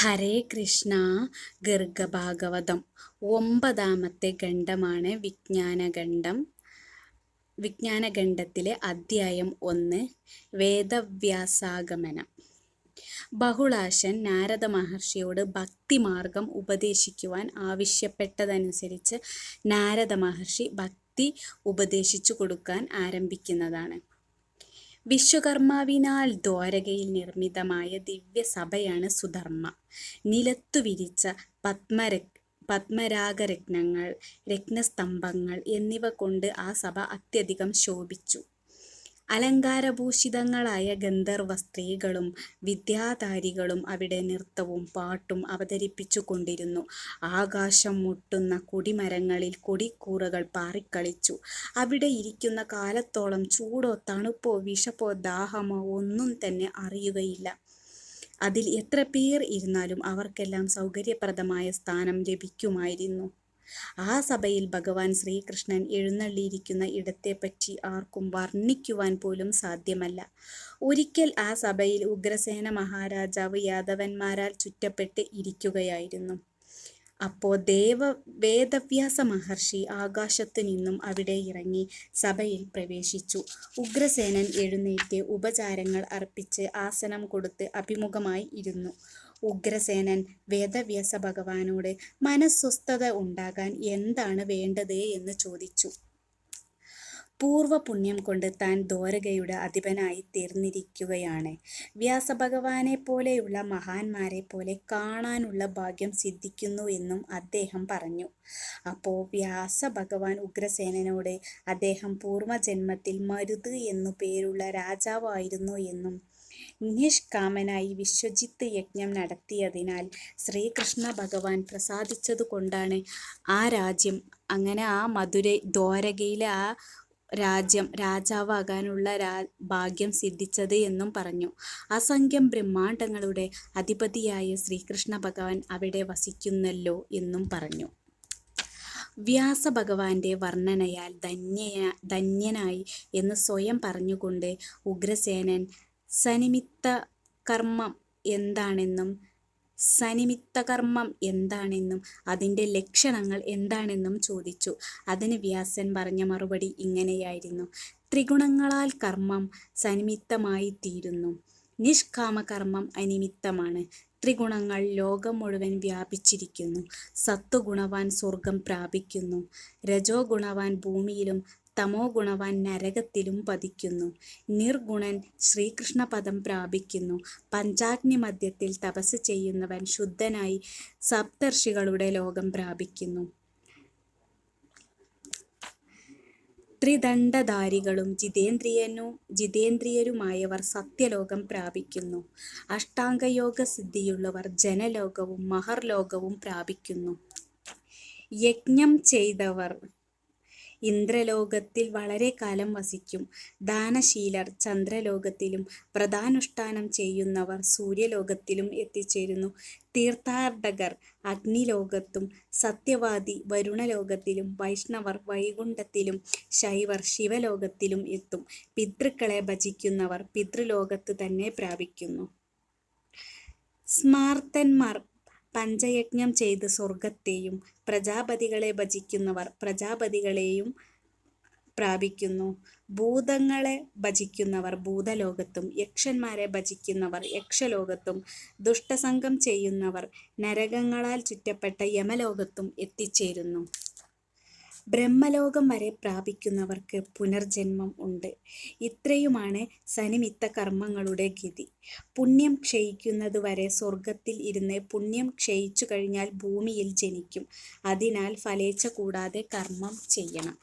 ഹരേ കൃഷ്ണ ഗർഗഭാഗവതം. ഒമ്പതാമത്തെ ഖണ്ഡമാണ് വിജ്ഞാനഖണ്ഡം. വിജ്ഞാനഖണ്ഡത്തിലെ അധ്യായം ഒന്ന് വേദവ്യാസാഗമനം. ബഹുളാശൻ നാരദ മഹർഷിയോട് ഭക്തിമാർഗം ഉപദേശിക്കുവാൻ ആവശ്യപ്പെട്ടതനുസരിച്ച് നാരദ മഹർഷി ഭക്തി ഉപദേശിച്ചു കൊടുക്കാൻ ആരംഭിക്കുന്നതാണ്. വിശ്വകർമാവിനാൽ ദ്വാരകയിൽ നിർമ്മിതമായ ദിവ്യസഭയാണ് സുധർമ്മ. നിലത്തു വിരിച്ച പത്മര പത്മരാഗരത്നങ്ങൾ രത്നസ്തംഭങ്ങൾ എന്നിവ കൊണ്ട് ആ സഭ അത്യധികം ശോഭിച്ചു. അലങ്കാരഭൂഷിതങ്ങളായ ഗന്ധർവ സ്ത്രീകളും വിദ്യാധാരികളും അവിടെ നൃത്തവും പാട്ടും അവതരിപ്പിച്ചു കൊണ്ടിരുന്നു ആകാശം മുട്ടുന്ന കൊടിമരങ്ങളിൽ കൊടിക്കൂറകൾ പാറിക്കളിച്ചു. അവിടെ ഇരിക്കുന്ന കാലത്തോളം ചൂടോ തണുപ്പോ വിഷപ്പോ ദാഹമോ ഒന്നും തന്നെ അറിയുകയില്ല. അതിൽ എത്ര പേർ ഇരുന്നാലും അവർക്കെല്ലാം സൗകര്യപ്രദമായ സ്ഥാനം ലഭിക്കുമായിരുന്നു. ആ സഭയിൽ ഭഗവാൻ ശ്രീകൃഷ്ണൻ എഴുന്നള്ളിയിരിക്കുന്ന ഇടത്തെപ്പറ്റി ആർക്കും വർണിക്കുവാൻ പോലും സാധ്യമല്ല. ഒരിക്കൽ ആ സഭയിൽ ഉഗ്രസേന മഹാരാജാവ് യാദവന്മാരാൽ ചുറ്റപ്പെട്ട് ഇരിക്കുകയായിരുന്നു. അപ്പോൾ ദേവ വേദവ്യാസ മഹർഷി ആകാശത്തു നിന്നും അവിടെ ഇറങ്ങി സഭയിൽ പ്രവേശിച്ചു. ഉഗ്രസേനൻ എഴുന്നേറ്റ് ഉപചാരങ്ങൾ അർപ്പിച്ച് ആസനം കൊടുത്ത് അഭിമുഖമായി ഇരുന്നു. ഉഗ്രസേനൻ വേദവ്യാസ ഭഗവാനോട് മനസ്വസ്ഥത ഉണ്ടാകാൻ എന്താണ് വേണ്ടത് എന്ന് ചോദിച്ചു. പൂർവപുണ്യം കൊണ്ട് താൻ ദ്വാരകയുടെ അധിപനായി തീർന്നിരിക്കുകയാണ്. വ്യാസഭഗവാനെ പോലെയുള്ള മഹാന്മാരെ പോലെ കാണാനുള്ള ഭാഗ്യം സിദ്ധിക്കുന്നു എന്നും അദ്ദേഹം പറഞ്ഞു. അപ്പോൾ വ്യാസഭഗവാൻ ഉഗ്രസേനനോട് അദ്ദേഹം പൂർവജന്മത്തിൽ മരുത് എന്നു പേരുള്ള രാജാവായിരുന്നു എന്നും നിഷ്കാമനായി വിശ്വജിത്ത് യജ്ഞം നടത്തിയതിനാൽ ശ്രീകൃഷ്ണ ഭഗവാൻ പ്രസാദിച്ചതുകൊണ്ടാണ് ആ രാജ്യം അങ്ങനെ ആ മധുര ദ്വാരകയിലെ ആ രാജ്യം രാജാവാകാനുള്ള രാ ഭാഗ്യം സിദ്ധിച്ചത് എന്നും പറഞ്ഞു. അസംഖ്യം ബ്രഹ്മാണ്ടങ്ങളുടെ അധിപതിയായ ശ്രീകൃഷ്ണ ഭഗവാൻ അവിടെ വസിക്കുന്നല്ലോ എന്നും പറഞ്ഞു. വ്യാസ ഭഗവാന്റെ വർണനയാൽ ധന്യ ധന്യനായി എന്ന് സ്വയം പറഞ്ഞുകൊണ്ട് ഉഗ്രസേനൻ സനിമിത്ത കർമ്മം എന്താണെന്നും സനിമിത്ത കർമ്മം എന്താണെന്നും അതിന്റെ ലക്ഷണങ്ങൾ എന്താണെന്നും ചോദിച്ചു. അതിന് വ്യാസൻ പറഞ്ഞ മറുപടി ഇങ്ങനെയായിരുന്നു. ത്രിഗുണങ്ങളാൽ കർമ്മം സനിമിത്തമായി തീരുന്നു നിഷ്കാമകർമ്മം അനിമിത്തമാണ്. ത്രിഗുണങ്ങൾ ലോകം മുഴുവൻ വ്യാപിച്ചിരിക്കുന്നു. സത്വഗുണവാൻ സ്വർഗം പ്രാപിക്കുന്നു. രജോ ഗുണവാൻ ഭൂമിയിലും തമോ ഗുണവാൻ നരകത്തിലും പതിക്കുന്നു. നിർഗുണൻ ശ്രീകൃഷ്ണപദം പ്രാപിക്കുന്നു. പഞ്ചാഗ്നി മധ്യത്തിൽ തപസ് ചെയ്യുന്നവൻ ശുദ്ധനായി സപ്തർഷികളുടെ ലോകം പ്രാപിക്കുന്നു. ത്രിദണ്ഡധാരികളും ജിതേന്ദ്രിയനു ജിതേന്ദ്രിയരുമായവർ സത്യലോകം പ്രാപിക്കുന്നു. അഷ്ടാംഗയോഗ സിദ്ധിയുള്ളവർ ജനലോകവും മഹർലോകവും പ്രാപിക്കുന്നു. യജ്ഞം ചെയ്തവർ ഇന്ദ്രലോകത്തിൽ വളരെ കാലം വസിക്കും. ദാനശീലർ ചന്ദ്രലോകത്തിലും വ്രതാനുഷ്ഠാനം ചെയ്യുന്നവർ സൂര്യലോകത്തിലും എത്തിച്ചേരുന്നു. തീർത്ഥാടകർ അഗ്നിലോകത്തും സത്യവാദി വരുണലോകത്തിലും വൈഷ്ണവർ വൈകുണ്ഠത്തിലും ശൈവർ ശിവലോകത്തിലും എത്തും. പിതൃക്കളെ ഭജിക്കുന്നവർ പിതൃലോകത്ത് തന്നെ പ്രാപിക്കുന്നു. സ്മാർത്തന്മാർ പഞ്ചയജ്ഞം ചെയ്ത് സ്വർഗത്തെയും പ്രജാപതികളെ ഭജിക്കുന്നവർ പ്രജാപതികളെയും പ്രാപിക്കുന്നു. ഭൂതങ്ങളെ ഭജിക്കുന്നവർ ഭൂതലോകത്തും യക്ഷന്മാരെ ഭജിക്കുന്നവർ യക്ഷലോകത്തും ദുഷ്ടസംഗം ചെയ്യുന്നവർ നരകങ്ങളാൽ ചുറ്റപ്പെട്ട യമലോകത്തും എത്തിച്ചേരുന്നു. ബ്രഹ്മലോകം വരെ പ്രാപിക്കുന്നവർക്ക് പുനർജന്മം ഉണ്ട്. ഇത്രയുമാണ് സനിമിത്ത കർമ്മങ്ങളുടെ ഗതി. പുണ്യം ക്ഷയിക്കുന്നത് വരെ സ്വർഗത്തിൽ ഇരുന്ന് പുണ്യം ക്ഷയിച്ചു കഴിഞ്ഞാൽ ഭൂമിയിൽ ജനിക്കും. അതിനാൽ ഫലേച്ഛ കൂടാതെ കർമ്മം ചെയ്യണം.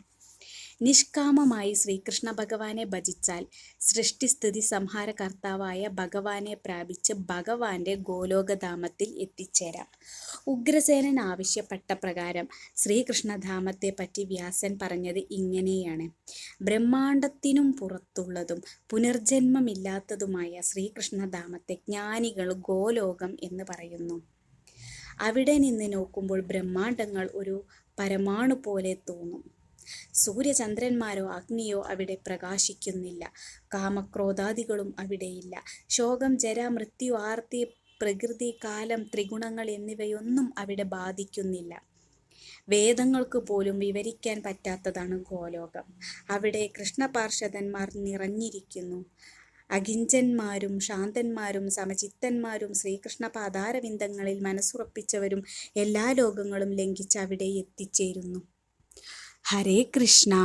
നിഷ്കാമമായി ശ്രീകൃഷ്ണ ഭഗവാനെ ഭജിച്ചാൽ സൃഷ്ടിസ്ഥിതി സംഹാരകർത്താവായ ഭഗവാനെ പ്രാപിച്ച് ഭഗവാന്റെ ഗോലോകധാമത്തിൽ എത്തിച്ചേരാം. ഉഗ്രസേനൻ ആവശ്യപ്പെട്ട പ്രകാരം ശ്രീകൃഷ്ണധാമത്തെ പറ്റി വ്യാസൻ പറഞ്ഞത് ഇങ്ങനെയാണ്. ബ്രഹ്മാണ്ടത്തിനും പുറത്തുള്ളതും പുനർജന്മമില്ലാത്തതുമായ ശ്രീകൃഷ്ണധാമത്തെ ജ്ഞാനികൾ ഗോലോകം എന്ന് പറയുന്നു. അവിടെ നിന്ന് നോക്കുമ്പോൾ ബ്രഹ്മാണ്ടങ്ങൾ ഒരു പരമാണു പോലെ തോന്നും. സൂര്യചന്ദ്രന്മാരോ അഗ്നിയോ അവിടെ പ്രകാശിക്കുന്നില്ല. കാമക്രോധാദികളും അവിടെയില്ല. ശോകം ജര മൃത്യു ആർത്തി പ്രകൃതി കാലം ത്രിഗുണങ്ങൾ എന്നിവയൊന്നും അവിടെ ബാധിക്കുന്നില്ല. വേദങ്ങൾക്ക് പോലും വിവരിക്കാൻ പറ്റാത്തതാണ് ഗോലോകം. അവിടെ കൃഷ്ണപാർഷദന്മാർ നിറഞ്ഞിരിക്കുന്നു. അകിഞ്ചന്മാരും ശാന്തന്മാരും സമചിത്തന്മാരും ശ്രീകൃഷ്ണ പാതാരവിന്ദങ്ങളിൽ മനസ്സുറപ്പിച്ചവരും എല്ലാ ലോകങ്ങളും ലംഘിച്ച് അവിടെ എത്തിച്ചേരുന്നു. ഹരേ കൃഷ്ണ.